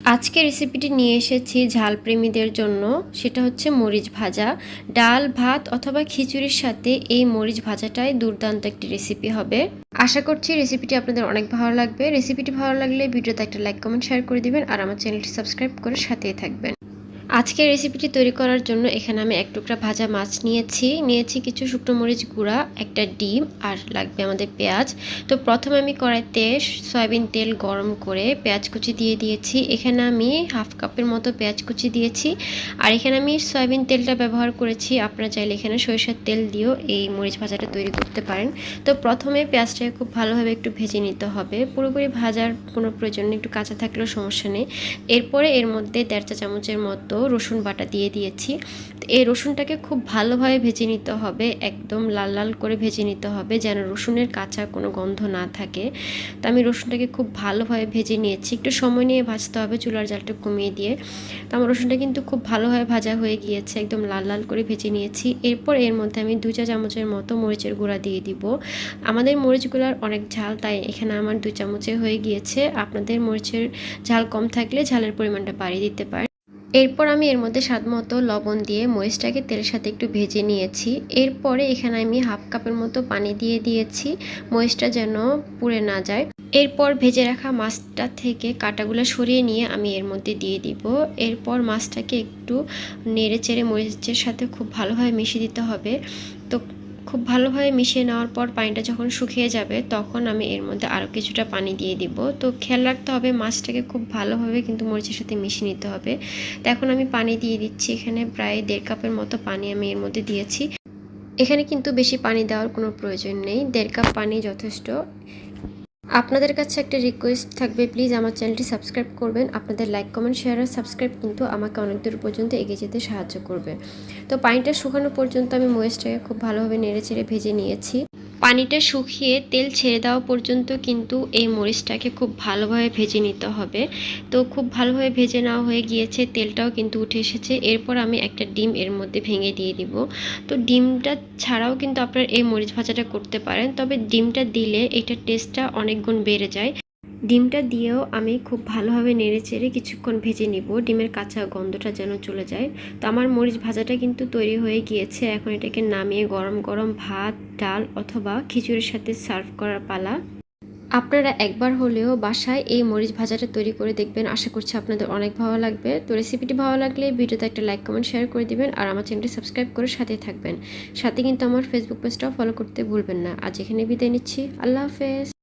আজকে রেসিপিটি নিয়ে এসেছি ঝাল প্রেমীদের জন্য। সেটা হচ্ছে মরিচ ভাজা। ডাল, ভাত অথবা খিচুড়ির সাথে এই মরিচ ভাজাটাই দুর্দান্ত একটি রেসিপি হবে। আশা করছি রেসিপিটি আপনাদের অনেক ভালো লাগবে। রেসিপিটি ভালো লাগলে ভিডিওতে একটা লাইক কমেন্ট শেয়ার করে দিবেন। আর আমার চ্যানেলটি সাবস্ক্রাইব করে সাথেই থাকবেন। আজকের রেসিপিটি তৈরি করার জন্য এখানে আমি এক টুকরা ভাজা মাছ নিয়েছি। নিয়েছি কিছু শুকনো মরিচ গুঁড়া, একটা ডিম আর লাগবে আমাদের পেঁয়াজ। তো প্রথমে আমি কড়াইতে সয়াবিন তেল গরম করে পেঁয়াজ কুচি দিয়ে দিয়েছি। এখানে আমি হাফ কাপের মতো পেঁয়াজ কুচি দিয়েছি। আর এখানে আমি সয়াবিন তেলটা ব্যবহার করেছি। আপনারা চাইলে এখানে সরিষার তেল দিয়েও এই মরিচ ভাজাটা তৈরি করতে পারেন। তো প্রথমে পেঁয়াজটাকে খুব ভালোভাবে একটু ভেজে নিতে হবে। পুরোপুরি ভাজার কোনো প্রয়োজন একটু কাঁচা থাকলেও সমস্যা নেই। এরপরে এর মধ্যে দেড় চা চামচের মতো রসুন বাটা দিয়ে দিয়েছি। এই রসুনটাকে খুব ভালোভাবে ভেজে নিতে হবে, একদম লাল লাল করে ভেজে নিতে হবে যেন রসুনের কাঁচা কোনো গন্ধ না থাকে। তো আমি রসুনটাকে খুব ভালোভাবে ভেজে নিয়েছি। একটু সময় নিয়ে ভাজতে হবে চুলার জালটা কমিয়ে দিয়ে। তো আমার রসুনটা কিন্তু খুব ভালোভাবে ভাজা হয়ে গিয়েছে, একদম লাল লাল করে ভেজে নিয়েছি। এরপর এর মধ্যে আমি দু চা চামচের মতো মরিচের গুঁড়া দিয়ে দিব। আমাদের মরিচগুলোর অনেক ঝাল, তাই এখানে আমার দু চামচে হয়ে গিয়েছে। আপনাদের মরিচের ঝাল কম থাকলে ঝালের পরিমাণটা বাড়িয়ে দিতে পারেন। এরপর আমি এর মধ্যে স্বাদ মতো লবণ দিয়ে মরিচটাকে তেলের সাথে একটু ভেজে নিয়েছি। এরপরে এখানে আমি হাফ কাপের মতো পানি দিয়ে দিয়েছি, মরিচটা যেন পুড়ে না যায়। এরপর ভেজে রাখা মাছটা থেকে কাটাগুলো সরিয়ে নিয়ে আমি এর মধ্যে দিয়ে দিব। এরপর মাছটাকে একটু নেড়ে চেড়ে মরিচের সাথে খুব ভালোভাবে মিশিয়ে দিতে হবে। তো খুব ভালোভাবে মিশিয়ে নেওয়ার পর পানিটা যখন শুকিয়ে যাবে, তখন আমি এর মধ্যে আরও কিছুটা পানি দিয়ে দিব। তো খেয়াল রাখতে হবে মাছটাকে খুব ভালোভাবে কিন্তু মরিচের সাথে মিশিয়ে নিতে হবে। তো এখন আমি পানি দিয়ে দিচ্ছি। এখানে প্রায় দেড় কাপের মতো পানি আমি এর মধ্যে দিয়েছি। এখানে কিন্তু বেশি পানি দেওয়ার কোনো প্রয়োজন নেই। দেড় কাপ পানি যথেষ্ট। আপনাদের কাছে একটা রিকোয়েস্ট থাকবে প্লিজ আমার চ্যানেলটি সাবস্ক্রাইব করবেন। আপনাদের লাইক কমেন্ট শেয়ার আর সাবস্ক্রাইব কিন্তু আমাকে অনেক দূর পর্যন্ত এগিয়ে যেতে সাহায্য করবে। তো পানিটা শুকানো পর্যন্ত আমি ময়েসটাকে খুব ভালোভাবে নেড়ে চেড়ে ভেজে নিয়েছি। পানিটা শুকিয়ে তেল ছেড়ে দেওয়া পর্যন্ত কিন্তু এই মরিচটাকে খুব ভালোভাবে ভেজে নিতে হবে। তো খুব ভালোভাবে ভেজে নেওয়া হয়ে গিয়েছে, তেলটাও কিন্তু উঠে এসেছে। এরপর আমি একটা ডিম এর মধ্যে ভেঙে দিয়ে দিব। তো ডিমটা ছাড়াও কিন্তু আপনারা এই মরিচ ভাজাটা করতে পারেন, তবে ডিমটা দিলে এটা টেস্টটা অনেক গুণ বেড়ে যায়। ডিমটা দিয়েও আমি খুব ভালোভাবে নেড়ে চেড়ে কিছুক্ষণ ভেজে নিব। ডিমের কাঁচা গন্ধটা যেন চলে যায়। তো আমার মরিচ ভাজাটা কিন্তু তৈরি হয়ে গিয়েছে। এখন এটাকে নামিয়ে গরম গরম ভাত, ডাল অথবা খিচুড়ির সাথে সার্ভ করার পালা। আপনারা একবার হলেও বাসায় এই মরিচ ভাজাটা তৈরি করে দেখবেন। আশা করছি আপনাদের অনেক ভালো লাগবে। তো রেসিপিটি ভালো লাগলে ভিডিওতে একটা লাইক, কমেন্ট, শেয়ার করে দিবেন আর আমার চ্যানেলটি সাবস্ক্রাইব করে সাথে থাকবেন। সাথে কিন্তু আমার ফেসবুক পেজটাও ফলো করতে ভুলবেন না। আজ এখানে বিদায় নিচ্ছি। আল্লাহ হাফেজ।